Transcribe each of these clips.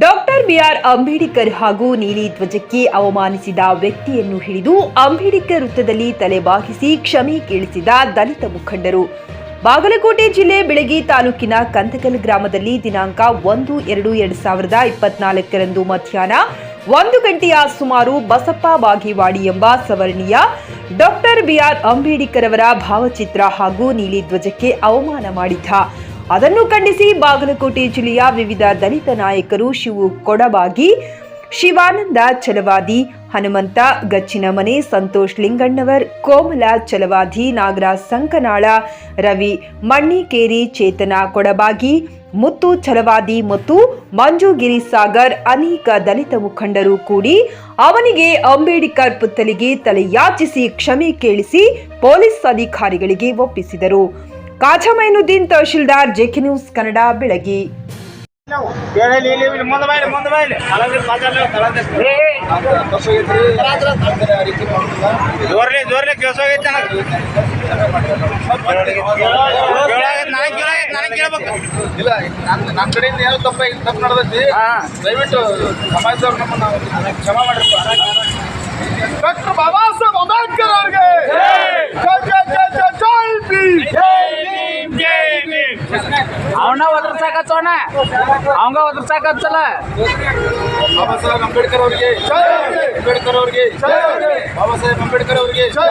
Doctor B R Ambedkar ಹಾಗೂ ನೀಲಿ ಧ್ವಜಕ್ಕೆ ಅವಮಾನಿಸಿದ ವ್ಯಕ್ತಿಯನ್ನು ಹಿಡಿದು ಅಂಬೇಡ್ಕರ್ ವೃತ್ತದಲ್ಲಿ ತಲೆಬಾಗಿಸಿ ಕ್ಷಮೆ ಕೇಳಿಸಿದ ದಲಿತ ಮುಖಂಡರು. ಬಾಗಲಕೋಟೆ ಜಿಲ್ಲೆ ಬೆಳಗಿ ತಾಲೂಕಿನ ಕಂದಕಲ್ ಗ್ರಾಮದಲ್ಲಿ ದಿನಾಂಕ ಒಂದು ಎರಡು ಎರಡು ಸಾವಿರದ ಇಪ್ಪತ್ನಾಲ್ಕರಂದು ಮಧ್ಯಾಹ್ನ ಒಂದು ಗಂಟೆಯ ಸುಮಾರು ಬಸಪ್ಪ ಬಾಗೇವಾಡಿ ಎಂಬ ಸವರ್ಣೀಯ ಡಾಕ್ಟರ್ ಬಿಆರ್ ಅಂಬೇಡ್ಕರ್ ಅವರ ಭಾವಚಿತ್ರ ಹಾಗೂ ನೀಲಿ ಧ್ವಜಕ್ಕೆ ಅವಮಾನ ಮಾಡಿದ್ದ. ಅದನ್ನು ಖಂಡಿಸಿ ಬಾಗಲಕೋಟೆ ಜಿಲ್ಲೆಯ ವಿವಿಧ ದಲಿತ ನಾಯಕರು ಶಿವು ಕೊಡಬಾಗಿ. ಶಿವಾನಂದ ಚಲವಾದಿ ಹನುಮಂತ, ಗಚ್ಚಿನಮನೆ, ಸಂತೋಷ್ ಲಿಂಗಣ್ಣವರ್, ಕೋಮಲ ಚಲವಾದಿ ನಾಗರಾಜ್ ಸಂಕನಾಳ, ರವಿ ಮಣ್ಣಿಕೇರಿ, ಚೇತನ ಕೊಡಬಾಗಿ, ಮುತ್ತು ಛಲವಾದಿ ಮತ್ತು ಮಂಜುಗಿರಿ ಸಾಗರ್ ಅನೇಕ ದಲಿತ ಮುಖಂಡರು ಕೂಡಿ ಅವನಿಗೆ ಅಂಬೇಡ್ಕರ್ ಪುತ್ತಲಿಗೆ ತಲೆಯಾಚಿಸಿ ಕ್ಷಮೆ ಕೇಳಿಸಿ ಪೊಲೀಸ್ ಅಧಿಕಾರಿಗಳಿಗೆ ಒಪ್ಪಿಸಿದರು. ಕಾಜಮೈನುದ್ದೀನ್ ತಹಶೀಲ್ದಾರ್ ಜೆಕೆ ನ್ಯೂಸ್ ಕನ್ನಡ ಬೆಳಗಿ ಜೋರ್ಲಿ ಇಲ್ಲ ಕಡೆಯಿಂದ ಏನೋ ತಪ್ಪ ತಪ್ಪು ನಡೆದೈತಿ. ಹಾ. ದಯವಿಟ್ಟು ಸಮಾಜದವ್ರು ನಮ್ಮನ್ನ ಕ್ಷಮಾ ಮಾಡಿರ್ತಾರೆ ಡಾಕ್ಟರ್ ಬಾಬಾ ಸಾಹೇಬ್ ಅಂಬೇಡ್ಕರ್ ಅವ್ರಿಗೆ. ಒದರ್ಸಾಕತ್ತವನ ಅವಂಗ ಒದರ್ಸಾಕತ್ತಲ್ಲ ಬಾಬಾ ಸಾಹೇಬ್ ಅಂಬೇಡ್ಕರ್ ಅವರಿಗೆ. ಅಂಬೇಡ್ಕರ್ ಅವರಿಗೆ. ಬಾಬಾ ಸಾಹೇಬ್ ಅಂಬೇಡ್ಕರ್ ಅವರಿಗೆ. ಜೈ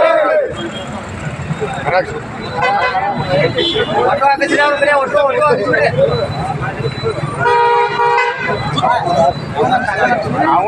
ಅವ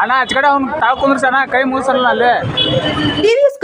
ಅಣ್ಣ ಹಚ್ಕಡೆ ಅವ್ನು ತಾವು ಕುಂದ್ರಸ ಅಣ್ಣ ಕೈ ಮುಗಿಸಲ್ಲ ಅಲ್ಲೇ.